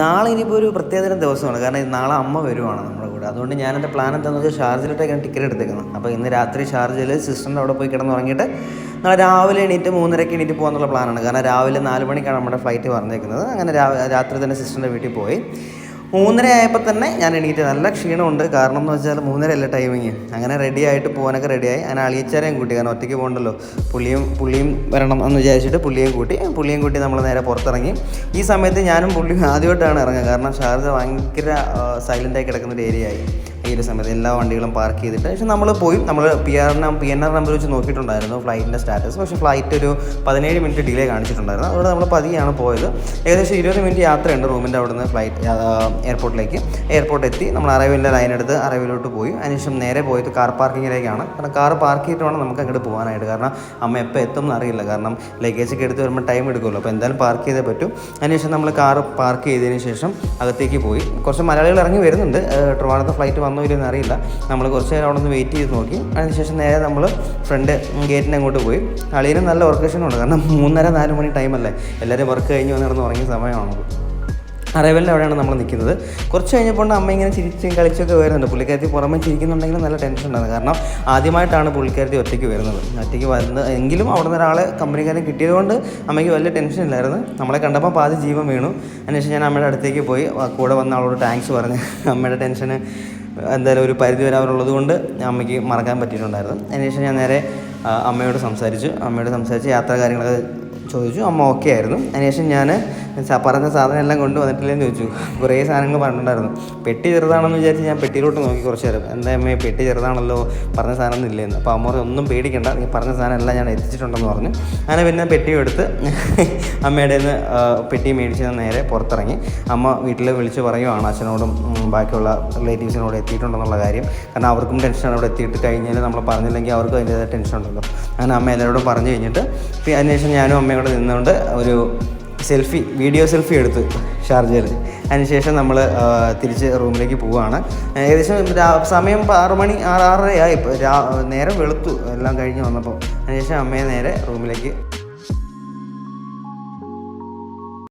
നാളെ ഇനിയിപ്പോൾ ഒരു പ്രത്യേകതരം ദിവസമാണ്. കാരണം നാളെ അമ്മ വരുവാണ് നമ്മുടെ കൂടെ. അതുകൊണ്ട് ഞാൻ എന്റെ പ്ലാൻ എന്താണെന്ന് വെച്ചാൽ ഷാർജയിലോട്ടേക്കാണ് ടിക്കറ്റ് എടുത്തേക്കുന്നത്. അപ്പോൾ ഇന്ന് രാത്രി ഷാർജയിൽ സിസ്റ്ററിന്റെ അവിടെ പോയി കിടന്ന് ഉറങ്ങിയിട്ട് നാളെ രാവിലെ എണീറ്റ് മൂന്നരയ്ക്ക് എണീറ്റ് പോകാനുള്ള പ്ലാനാണ് കാരണം രാവിലെ നാല് മണിക്കാണ് നമ്മുടെ ഫ്ലൈറ്റ് പറഞ്ഞേക്കുന്നത്. അങ്ങനെ രാത്രി തന്നെ സിസ്റ്ററിന്റെ വീട്ടിൽ പോയി. മൂന്നര ആയപ്പോൾ തന്നെ ഞാൻ എണീറ്റ് നല്ല ക്ഷീണമുണ്ട്. കാരണം എന്ന് വെച്ചാൽ മൂന്നര അല്ല ടൈമിങ് അങ്ങനെ റെഡി ആയിട്ട് പോകാനൊക്കെ റെഡിയായി അങ്ങനെ അളിയച്ചാരെയും കൂട്ടി. കാരണം ഒറ്റയ്ക്ക് പോകണ്ടല്ലോ. പുള്ളിയും പുള്ളിയും വരണം എന്ന് വിചാരിച്ചിട്ട് പുള്ളിയും കൂട്ടി. പുള്ളിയും കൂട്ടി നമ്മൾ നേരെ പുറത്തിറങ്ങി. ഈ സമയത്ത് ഞാനും പുള്ളിയും ആദ്യമായിട്ടാണ് ഇറങ്ങുക. കാരണം ഷാർജ ഭയങ്കര സൈലന്റായി കിടക്കുന്ന ഒരു ഏരിയ ആയി. ഈ ഒരു സമയത്ത് എല്ലാ വണ്ടികളും പാർക്ക് ചെയ്തിട്ട്. പക്ഷേ നമ്മൾ പോയി. നമ്മൾ P R P N R number വെച്ച് നോക്കിയിട്ടുണ്ടായിരുന്നു ഫ്ലൈറ്റിന്റെ സ്റ്റാറ്റസ് പക്ഷേ ഫ്ലൈറ്റ് ഒരു പതിനേഴ് മിനിറ്റ് ഡിലേ കാണിച്ചിട്ടുണ്ടായിരുന്നു. അതുകൊണ്ട് നമ്മൾ പതിയാണ് പോയത്. ഏകദേശം ഇരുപത് മിനിറ്റ് യാത്രയുണ്ട് റൂമിന്റെ അവിടുന്ന് ഫ്ലൈറ്റ് എയർപോർട്ടിലേക്ക്. എയർപോർട്ട് എത്തി നമ്മൾ അറൈവലിന്റെ ലൈൻ എടുത്ത് അറൈവലിലോട്ട് പോയി. അതിനുശേഷം നേരെ പോയത് കാർ പാർക്കിങ്ങിലേക്കാണ് കാരണം കാർ പാർക്ക് ചെയ്തിട്ട് വേണം നമുക്ക് അങ്ങോട്ട് പോകാനായിട്ട്. കാരണം അമ്മ എപ്പോൾ എത്തും എന്നറിയില്ല കാരണം ലഗേജ് ഒക്കെ എടുത്ത് വരുമ്പോൾ ടൈം എടുക്കുമല്ലോ. അപ്പോൾ എന്തായാലും പാർക്ക് ചെയ്തേ പറ്റും. അതിനുശേഷം നമ്മൾ കാർ പാർക്ക് ചെയ്തതിന് ശേഷം അകത്തേക്ക് പോയി. കുറച്ച് മലയാളികൾ ഇറങ്ങി വരുന്നുണ്ട്. ട്രിവാണത്തെ ഫ്ലൈറ്റ് വന്നോ ഇല്ലെന്ന് അറിയില്ല. നമ്മൾ കുറച്ച് നേരം അവിടെ നിന്ന് വെയിറ്റ് ചെയ്ത് നോക്കി. അതിനുശേഷം നേരെ നമ്മൾ ഫ്രണ്ട് ഗേറ്റിന്റെ അങ്ങോട്ട് പോയി. അളിയനും നല്ല ഓർക്കേഷനുണ്ട് കാരണം മൂന്നര നാല് മണി ടൈമല്ലേ എല്ലാവരും വർക്ക് കഴിഞ്ഞ് വന്നിടന്ന് ഉറങ്ങിയ സമയമാണ് അറൈവലിന്റെ അവിടെയാണ് നമ്മൾ നിൽക്കുന്നത് കുറച്ച് കഴിഞ്ഞപ്പോൾ അമ്മ ഇങ്ങനെ ചിരിച്ചും കളിച്ചൊക്കെ വരുന്നുണ്ട്. പുള്ളിക്കാരത്തി പുറമെ ചിരിക്കുന്നുണ്ടെങ്കിൽ നല്ല ടെൻഷൻ ഉണ്ടായിരുന്നു കാരണം ആദ്യമായിട്ടാണ് പുള്ളിക്കാരത്തി ഒറ്റയ്ക്ക് വരുന്നത്. ഒറ്റയ്ക്ക് വരുന്നത് എങ്കിലും അവിടെ നിന്ന് ഒരാളെ കമ്പനിക്കാരൻ കിട്ടിയതുകൊണ്ട് അമ്മയ്ക്ക് വലിയ ടെൻഷൻ ഇല്ലായിരുന്നു. നമ്മളെ കണ്ടപ്പോൾ പാതി ജീവൻ വീണു. അതിനുശേഷം ഞാൻ അമ്മയുടെ അടുത്തേക്ക് പോയി. കൂടെ വന്ന ആളോട് താങ്ക്സ് പറഞ്ഞ് അമ്മയുടെ ടെൻഷന് എന്തായാലും ഒരു പരിധി വരെ അവരുള്ളത് കൊണ്ട് അമ്മയ്ക്ക് മറക്കാൻ പറ്റിയിട്ടുണ്ടായിരുന്നു. അതിനുശേഷം ഞാൻ നേരെ അമ്മയോട് സംസാരിച്ചു. അമ്മയോട് സംസാരിച്ച് യാത്രാ കാര്യങ്ങളൊക്കെ ചോദിച്ചു. അമ്മ ഓക്കെ ആയിരുന്നു. അതിനുശേഷം ഞാൻ പറഞ്ഞ സാധനം എല്ലാം കൊണ്ട് വന്നിട്ടില്ലെന്ന് ചോദിച്ചു. കുറേ സാധനങ്ങൾ പറഞ്ഞിട്ടുണ്ടായിരുന്നു. പെട്ടി ചെറുതാണെന്ന് വിചാരിച്ച് ഞാൻ പെട്ടിയിലോട്ട് നോക്കി കുറച്ച് നേരം. എന്താ അമ്മേ പെട്ടി ചെറുതാണല്ലോ പറഞ്ഞ സാധനം ഇല്ലെന്ന്. അപ്പോൾ അമ്മ ഒന്നും പേടിക്കണ്ട നീ പറഞ്ഞ സാധനം എല്ലാം ഞാൻ എത്തിച്ചിട്ടുണ്ടെന്ന് പറഞ്ഞു. അങ്ങനെ പിന്നെ പെട്ടിയും എടുത്ത് അമ്മയുടെ നിന്ന് പെട്ടി മേടിച്ച് നേരെ പുറത്തിറങ്ങി. അമ്മ വീട്ടിൽ വിളിച്ച് പറയുവാണ് അച്ഛനോടും ബാക്കിയുള്ള റിലേറ്റീവ്സിനോട് എത്തിയിട്ടുണ്ടെന്നുള്ള കാര്യം. കാരണം അവർക്കും ടെൻഷനാണ് അവിടെ എത്തിയിട്ട് കഴിഞ്ഞാൽ നമ്മൾ പറഞ്ഞില്ലെങ്കിൽ അവർക്കും അതിന്റേതായ ടെൻഷൻ ഉണ്ടല്ലോ. അങ്ങനെ അമ്മ എല്ലാവരോടും പറഞ്ഞു കഴിഞ്ഞിട്ട് അതിനുശേഷം ഞാനും അമ്മയോട് നിന്നുകൊണ്ട് ഒരു സെൽഫി വീഡിയോ സെൽഫി എടുത്തു ഷാർജയിൽ. അതിനുശേഷം നമ്മൾ തിരിച്ച് റൂമിലേക്ക് പോവുകയാണ്. ഏകദേശം സമയം ആറു മണി ആറ് ആറരയായി. നേരം വെളുത്തു. എല്ലാം കഴിഞ്ഞ് വന്നപ്പോൾ അതിനുശേഷം അമ്മയെ നേരെ റൂമിലേക്ക്